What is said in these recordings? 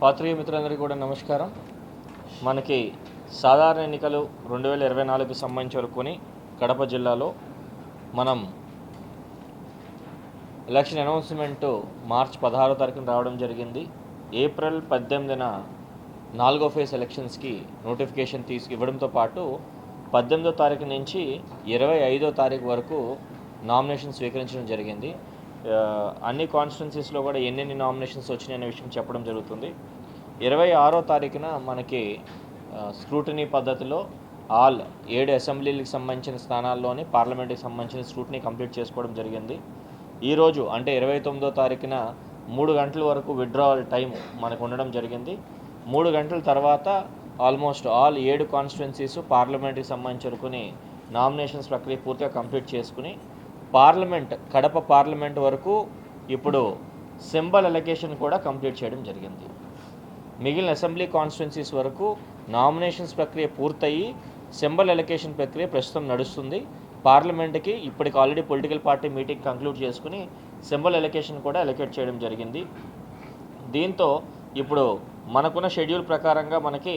పాత్రిక మిత్రులందరికీ కూడా నమస్కారం. మనకి సాధారణ ఎన్నికలు రెండు వేల ఇరవై నాలుగుకి సంబంధించి వరకుని కడప జిల్లాలో మనం ఎలక్షన్ అనౌన్స్మెంట్ మార్చ్ పదహారో తారీఖున రావడం జరిగింది. ఏప్రిల్ పద్దెనిమిదిన నాలుగో ఫేజ్ ఎలక్షన్స్కి నోటిఫికేషన్ తీసుకు ఇవ్వడంతో పాటు పద్దెనిమిదో తారీఖు నుంచి ఇరవై ఐదో తారీఖు వరకు నామినేషన్ స్వీకరించడం జరిగింది. అన్ని కాన్స్టిట్యున్సీస్లో కూడా ఎన్నెన్ని నామినేషన్స్ వచ్చినాయి అనే విషయం చెప్పడం జరుగుతుంది. ఇరవై ఆరో తారీఖున మనకి స్క్రూటనీ పద్ధతిలో ఆల్ ఏడు అసెంబ్లీలకు సంబంధించిన స్థానాల్లోని పార్లమెంట్కి సంబంధించిన స్క్రూటనీ కంప్లీట్ చేసుకోవడం జరిగింది. ఈరోజు అంటే ఇరవై తొమ్మిదో తారీఖున మూడు గంటల వరకు విత్డ్రావల్ టైం మనకు ఉండడం జరిగింది. మూడు గంటల తర్వాత ఆల్మోస్ట్ ఆల్ ఏడు కాన్స్టిట్యున్సీస్ పార్లమెంట్కి సంబంధించుకుని నామినేషన్స్ ప్రక్రియ పూర్తిగా కంప్లీట్ చేసుకుని పార్లమెంట్ కడప పార్లమెంట్ వరకు ఇప్పుడు సింబల్ ఎలకేషన్ కూడా కంప్లీట్ చేయడం జరిగింది. మిగిలిన అసెంబ్లీ కాన్స్టిట్యున్సీస్ వరకు నామినేషన్స్ ప్రక్రియ పూర్తయి సింబల్ ఎలకేషన్ ప్రక్రియ ప్రస్తుతం నడుస్తుంది. పార్లమెంట్కి ఇప్పటికి already political party meeting conclude చేసుకుని సింబల్ ఎలకేషన్ కూడా ఎలకేట్ చేయడం జరిగింది. దీంతో ఇప్పుడు మనకున్న షెడ్యూల్ ప్రకారంగా మనకి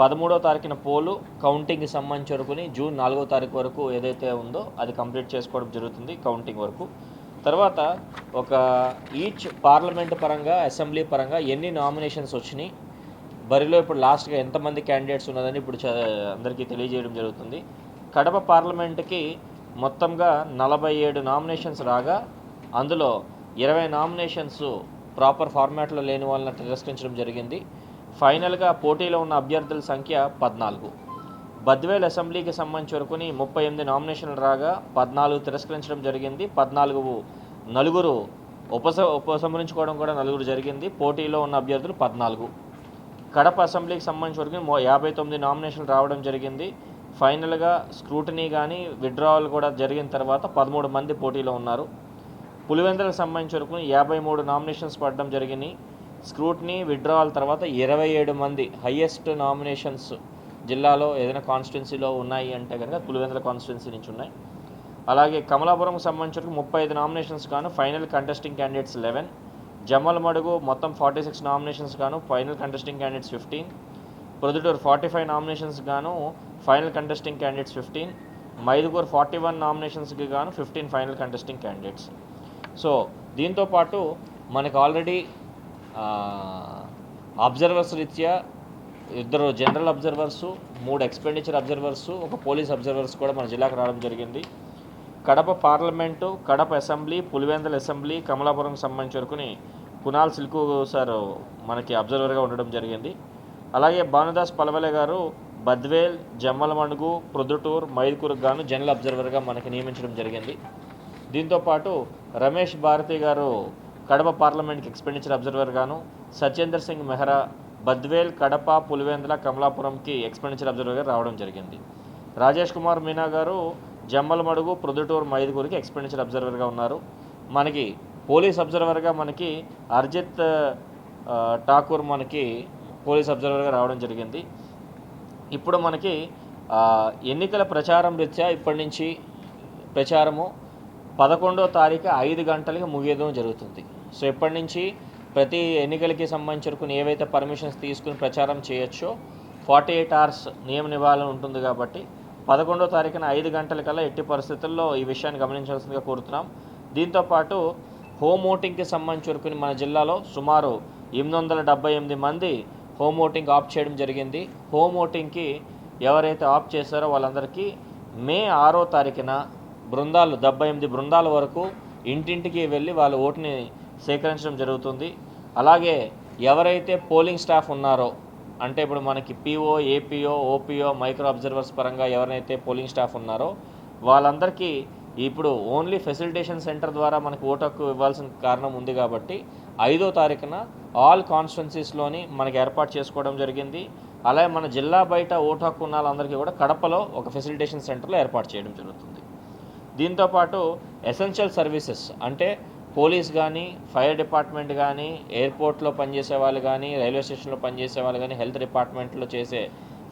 పదమూడో తారీఖున పోలు కౌంటింగ్కి సంబంధించి వరకుని జూన్ నాలుగో తారీఖు వరకు ఏదైతే ఉందో అది కంప్లీట్ చేసుకోవడం జరుగుతుంది కౌంటింగ్ వరకు. తర్వాత ఒక ఈచ్ పార్లమెంట్ పరంగా అసెంబ్లీ పరంగా ఎన్ని నామినేషన్స్ వచ్చినాయి? బరిలో ఇప్పుడు లాస్ట్గా ఎంతమంది క్యాండిడేట్స్ ఉన్నదని ఇప్పుడు చ- అందరికీ తెలియజేయడం జరుగుతుంది. కడప పార్లమెంట్కి మొత్తంగా నలభై ఏడు నామినేషన్స్ రాగా అందులో ఇరవై నామినేషన్స్ ప్రాపర్ ఫార్మాట్లో లేని వాళ్ళని తిరస్కరించడం జరిగింది. ఫైనల్గా పోటీలో ఉన్న అభ్యర్థుల సంఖ్య పద్నాలుగు. బద్వేల్ అసెంబ్లీకి సంబంధించి వరకుని ముప్పై ఎనిమిది నామినేషన్లు రాగా పద్నాలుగు తిరస్కరించడం జరిగింది. పద్నాలుగు నలుగురు ఉపస ఉపసంహరించుకోవడం కూడా నలుగురు జరిగింది. పోటీలో ఉన్న అభ్యర్థులు పద్నాలుగు. కడప అసెంబ్లీకి సంబంధించి వరకు యాభై తొమ్మిది నామినేషన్లు రావడం జరిగింది. ఫైనల్గా స్క్రూటనీ కానీ విత్డ్రావల్ కూడా జరిగిన తర్వాత పదమూడు మంది పోటీలో ఉన్నారు. పులివెందులకు సంబంధించి వరకు యాభై మూడు నామినేషన్స్ పడడం జరిగినాయి స్క్రూటనీ విత్డ్రావల్ తర్వాత ఇరవై ఏడు మంది హయ్యెస్ట్ నామినేషన్స్ జిల్లాలో ఏదైనా కాన్స్టిట్యున్సీలో ఉన్నాయి అంటే కనుక పులివెందుల కాన్స్టిట్యున్సీ నుంచి ఉన్నాయి. అలాగే కమలాపురం సంబంధించిన ముప్పై ఐదు నామినేషన్స్ గాను final contesting candidates eleven Jammalamadugu మొత్తం ఫార్టీ సిక్స్ నామినేషన్స్ గాను final contesting candidates fifteen Proddatur forty five nominations గాను final contesting candidates fifteen Mydukur forty one నామినేషన్స్కి గాను fifteen final contesting candidates so దీంతో పాటు మనకు ఆల్రెడీ అబ్జర్వర్స్ రీత్యా ఇద్దరు జనరల్ అబ్జర్వర్సు మూడు ఎక్స్పెండిచర్ అబ్జర్వర్సు ఒక పోలీస్ అబ్జర్వర్స్ కూడా మన జిల్లాకు రావడం జరిగింది. Kadapa parliament Kadapa assembly Pulivendula assembly Kamalapuram సంబంధించి వరకుని కునాల్ సిల్కు సార్ మనకి అబ్జర్వర్గా ఉండడం జరిగింది. అలాగే భానుదాస్ పలవలే గారు బద్వేల్ జమ్మలమణుగు ప్రొద్దుటూర్ మైదుకూరుకు గాను జనరల్ అబ్జర్వర్గా మనకి నియమించడం జరిగింది. దీంతోపాటు రమేష్ భారతి గారు కడప పార్లమెంట్కి ఎక్స్పెండిచర్ అబ్జర్వర్ గాను సత్యేందర్ సింగ్ మెహ్రా బద్వేల్ కడప పులివెందుల కమలాపురంకి ఎక్స్పెండిచర్ అబ్జర్వర్గా రావడం జరిగింది. రాజేష్ కుమార్ మీనా గారు జమ్మలమడుగు ప్రొద్దుటూరు మైదుగురికి ఎక్స్పెండిచర్ అబ్జర్వర్గా ఉన్నారు. మనకి పోలీస్ అబ్జర్వర్గా మనకి అర్జిత్ ఠాకూర్ మనకి పోలీస్ అబ్జర్వర్గా రావడం జరిగింది. ఇప్పుడు మనకి ఎన్నికల ప్రచారం రీత్యా ఇప్పటి నుంచి ప్రచారము పదకొండో తారీఖు ఐదు గంటలకి ముగియడం జరుగుతుంది. సో ఇప్పటి నుంచి ప్రతి ఎన్నికలకి సంబంధించి ఏవైతే పర్మిషన్స్ తీసుకుని ప్రచారం చేయొచ్చో ఫార్టీ ఎయిట్ అవర్స్ నియమ నివారణ ఉంటుంది కాబట్టి పదకొండో తారీఖున ఐదు గంటల కల్లా ఎట్టి పరిస్థితుల్లో ఈ విషయాన్ని గమనించాల్సిందిగా కోరుతున్నాం. దీంతోపాటు హోమ్ ఓటింగ్కి సంబంధించి వరకు మన జిల్లాలో సుమారు ఎనిమిది వందల డెబ్బై ఎనిమిది మంది హోమ్ ఓటింగ్ ఆప్ చేయడం జరిగింది. హోమ్ ఓటింగ్కి ఎవరైతే ఆప్ చేశారో వాళ్ళందరికీ మే ఆరో తారీఖున బృందాలు డెబ్బై ఎనిమిది బృందాల వరకు ఇంటింటికి వెళ్ళి వాళ్ళ ఓటుని సేకరించడం జరుగుతుంది. అలాగే ఎవరైతే పోలింగ్ స్టాఫ్ ఉన్నారో అంటే ఇప్పుడు మనకి PO APO OPO micro observers పరంగా ఎవరైతే పోలింగ్ స్టాఫ్ ఉన్నారో వాళ్ళందరికీ ఇప్పుడు ఓన్లీ ఫెసిలిటేషన్ సెంటర్ ద్వారా మనకి ఓటు హక్కు ఇవ్వాల్సిన కారణం ఉంది కాబట్టి ఐదో తారీఖున ఆల్ కాన్స్టిట్యున్సీస్లోని మనకి ఏర్పాటు చేసుకోవడం జరిగింది. అలాగే మన జిల్లా బయట ఓటు హక్కు ఉన్న వాళ్ళందరికీ కూడా కడపలో ఒక ఫెసిలిటేషన్ సెంటర్లో ఏర్పాటు చేయడం జరుగుతుంది. దీంతోపాటు ఎసెన్షియల్ సర్వీసెస్ అంటే పోలీస్ కానీ ఫైర్ డిపార్ట్మెంట్ కానీ ఎయిర్పోర్ట్లో పనిచేసే వాళ్ళు కానీ రైల్వే స్టేషన్లో పనిచేసే వాళ్ళు కానీ హెల్త్ డిపార్ట్మెంట్లో చేసే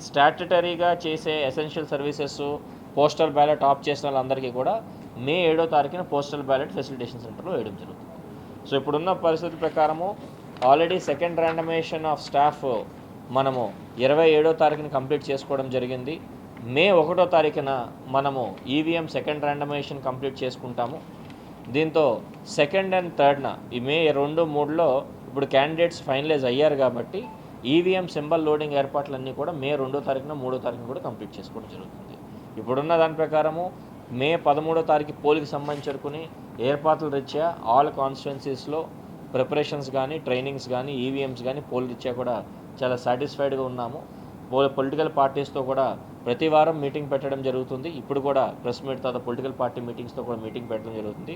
స్టాట్యుటరీగా చేసే essential services postal ballot off చేసిన వాళ్ళందరికీ కూడా మే ఏడో తారీఖున పోస్టల్ బ్యాలెట్ ఫెసిలిటేషన్ సెంటర్లో వేయడం జరుగుతుంది. సో ఇప్పుడున్న పరిస్థితి ప్రకారము already second randomisation of staff మనము ఇరవై ఏడో తారీఖున కంప్లీట్ చేసుకోవడం జరిగింది. మే ఒకటో తారీఖున మనము ఈవీఎం సెకండ్ ర్యాండమేషన్ కంప్లీట్ చేసుకుంటాము. దీంతో సెకండ్ అండ్ థర్డ్న ఈ మే రెండు మూడులో ఇప్పుడు క్యాండిడేట్స్ ఫైనలైజ్ అయ్యారు కాబట్టి ఈవీఎం సింబల్ లోడింగ్ ఏర్పాట్లన్నీ కూడా మే రెండో తారీఖున మూడో తారీఖున కూడా కంప్లీట్ చేసుకోవడం జరుగుతుంది. ఇప్పుడున్న దాని ప్రకారము మే పదమూడో తారీఖు పోలికి సంబంధించుకుని ఏర్పాట్లు రీత్యా ఆల్ కాన్స్టిట్యున్సీస్లో ప్రిపరేషన్స్ కానీ ట్రైనింగ్స్ కానీ ఈవీఎంస్ కానీ పోల్ రీత్యా కూడా చాలా సాటిస్ఫైడ్గా ఉన్నాము. పొలిటికల్ పార్టీస్తో కూడా ప్రతి వారం మీటింగ్ పెట్టడం జరుగుతుంది. ఇప్పుడు కూడా ప్రెస్ మీట్ తర్వాత పొలిటికల్ పార్టీ మీటింగ్స్తో కూడా మీటింగ్ పెట్టడం జరుగుతుంది.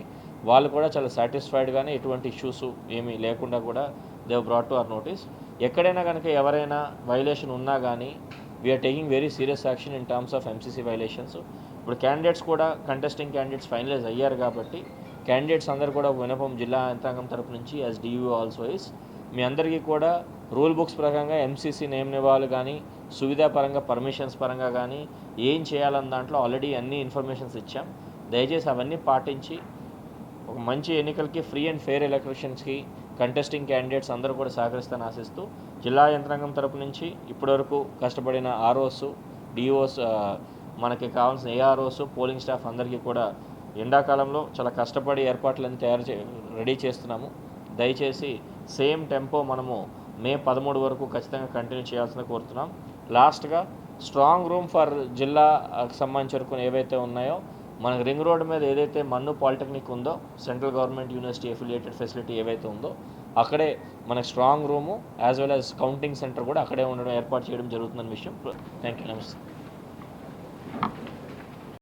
వాళ్ళు కూడా చాలా సాటిస్ఫైడ్గానే ఎటువంటి ఇష్యూస్ ఏమీ లేకుండా కూడా they've brought to our notice ఎక్కడైనా కనుక ఎవరైనా వైలేషన్ ఉన్నా కానీ we're taking very serious action in terms of MCC violations ఇప్పుడు క్యాండిడేట్స్ కూడా కంటెస్టింగ్ క్యాండిడేట్స్ ఫైనలైజ్ అయ్యారు కాబట్టి క్యాండిడేట్స్ అందరూ కూడా వినపం జిల్లా యంత్రాంగం తరపు నుంచి యాజ్ డియూ ఆల్సో ఇస్ మీ అందరికీ కూడా రూల్ బుక్స్ ప్రకారంగా ఎంసీసీ నేమ్ నివాళులు కానీ సువిధా పరంగా పర్మిషన్స్ పరంగా కానీ ఏం చేయాలన్న దాంట్లో ఆల్రెడీ అన్ని ఇన్ఫర్మేషన్స్ ఇచ్చాం. దయచేసి అవన్నీ పాటించి ఒక మంచి ఎన్నికలకి ఫ్రీ అండ్ ఫెయిర్ ఎలక్షన్స్కి కంటెస్టింగ్ క్యాండిడేట్స్ అందరూ కూడా సహకరిస్తాను ఆశిస్తూ జిల్లా యంత్రాంగం తరపు నుంచి ఇప్పటివరకు కష్టపడిన ఆర్ఓస్ డిఓస్ మనకి కావాల్సిన ఏఆర్ఓస్ పోలింగ్ స్టాఫ్ అందరికీ కూడా ఎండాకాలంలో చాలా కష్టపడి ఏర్పాట్లన్నీ తయారు చే రెడీ చేస్తున్నాము. దయచేసి సేమ్ టెంపో మనము మే పదమూడు వరకు ఖచ్చితంగా కంటిన్యూ చేయాల్సిన కోరుతున్నాం. లాస్ట్గా స్ట్రాంగ్ రూమ్ ఫర్ జిల్లాకు సంబంధించి వరకు ఏవైతే ఉన్నాయో మనకు రింగ్ రోడ్ మీద ఏదైతే మన్ను పాలిటెక్నిక్ ఉందో central government university affiliated facility ఏవైతే ఉందో అక్కడే మనకు strong room as well as counting centre కూడా అక్కడే ఉండడం ఏర్పాటు చేయడం జరుగుతుందన్న విషయం. Thank you. నమస్తే.